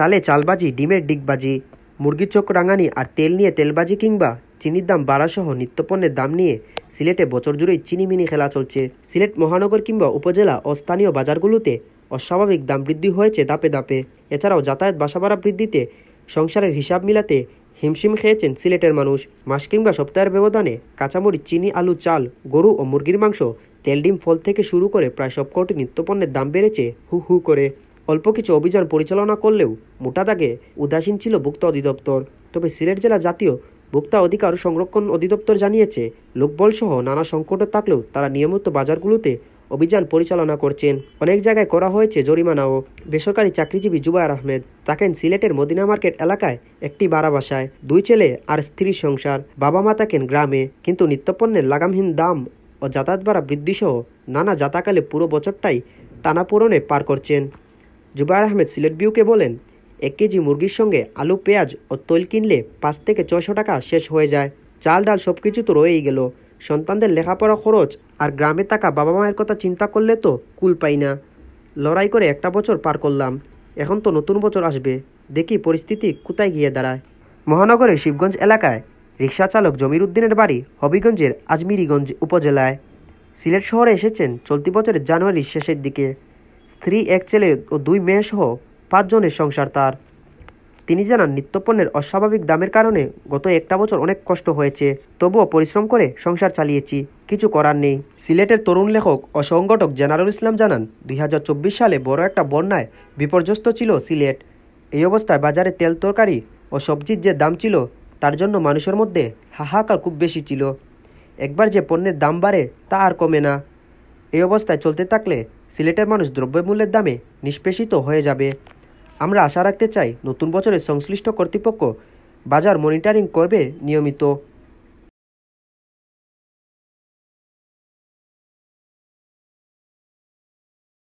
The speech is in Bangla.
চালে চালবাজি, ডিমের ডিগবাজি, মুরগির চোখ রাঙানি আর তেল নিয়ে তেলবাজি কিংবা চিনির দাম বাড়াসহ নিত্যপণ্যের দাম নিয়ে সিলেটে বছর জুড়েই চিনিমিনি খেলা চলছে। সিলেট মহানগর কিংবা উপজেলা ও স্থানীয় বাজারগুলোতে অস্বাভাবিক দাম বৃদ্ধি হয়েছে দাপে দাপে এছাড়াও যাতায়াত বাসা ভাড়া বৃদ্ধিতে সংসারের হিসাব মিলাতে হিমশিম খেয়েছেন সিলেটের মানুষ। মাস কিংবা সপ্তাহের ব্যবধানে কাঁচামরিচ, চিনি, আলু, চাল, গরু ও মুরগির মাংস, তেল, ডিম, ফল থেকে শুরু করে প্রায় সবকটি নিত্যপণ্যের দাম বেড়েছে হু হু করে। অল্প কিছু অভিযান পরিচালনা করলেও মোটা দাগে উদাসীন ছিল ভোক্তা অধিদপ্তর। তবে সিলেট জেলা জাতীয় ভোক্তা অধিকার সংরক্ষণ অধিদপ্তর জানিয়েছে, লোকবল সহ নানা সংকটে থাকলেও তারা নিয়মিত বাজারগুলোতে অভিযান পরিচালনা করছেন। অনেক জায়গায় করা হয়েছে জরিমানাও বেসরকারি চাকরিজীবী জুবায়ের আহমেদ থাকেন সিলেটের মদিনা মার্কেট এলাকায় একটি বাড়া বাসায় দুই ছেলে আর স্ত্রীর সংসার বাবা মা থাকেন গ্রামে, কিন্তু নিত্যপণ্যের লাগামহীন দাম ও যাতায়াত ভাড়া বৃদ্ধিসহ নানা যাতাকালে পুরো বছরটাই টানাপূরণে পার করছেন। জুবায়ের আহমেদ সিলেট বিউকে বলেন, এক কেজি মুরগির সঙ্গে আলু, পেঁয়াজ ও তৈল কিনলে পাঁচ থেকে ছয়শো টাকা শেষ হয়ে যায়। চাল, ডাল সব কিছু তো রয়েই গেল। সন্তানদের লেখাপড়া খরচ আর গ্রামে থাকা বাবা মায়ের কথা চিন্তা করলে তো কুল পাই না। লড়াই করে একটা বছর পার করলাম। এখন তো নতুন বছর আসবে। দেখি পরিস্থিতি কোথায় গিয়ে দাঁড়ায়। মহানগরের শিবগঞ্জ এলাকায় রিক্সা চালক জমির উদ্দিনের বাড়ি হবিগঞ্জের আজমিরিগঞ্জ উপজেলায়। সিলেট শহরে এসেছেন চলতি বছরের জানুয়ারির শেষের দিকে। স্ত্রী, এক ছেলে ও দুই মেয়ে সহ পাঁচজনের সংসার তার। তিনি জানান, নিত্যপণ্যের অস্বাভাবিক দামের কারণে গত একটা বছর অনেক কষ্ট হয়েছে, তবুও পরিশ্রম করে সংসার চালিয়েছি, কিছু করার নেই। সিলেটের তরুণ লেখক ও সংগঠক জেনারুল ইসলাম জানান, দুই হাজার চব্বিশ সালে বড় একটা বন্যায় বিপর্যস্ত ছিল সিলেট। এই অবস্থায় বাজারে তেল তরকারি ও সবজির যে দাম ছিল, তার জন্য মানুষের মধ্যে হাহাকার খুব বেশি ছিল। একবার যে পণ্যের দাম বাড়ে, তা আর কমে না। এই অবস্থায় চলতে থাকলে সিলেটের মানুষ দ্রব্যমূল্যের দামে নিষ্পেষিত হয়ে যাবে। আমরা আশা রাখতে চাই নতুন বছরের সংশ্লিষ্ট কর্তৃপক্ষ বাজার মনিটরিং করবে নিয়মিত।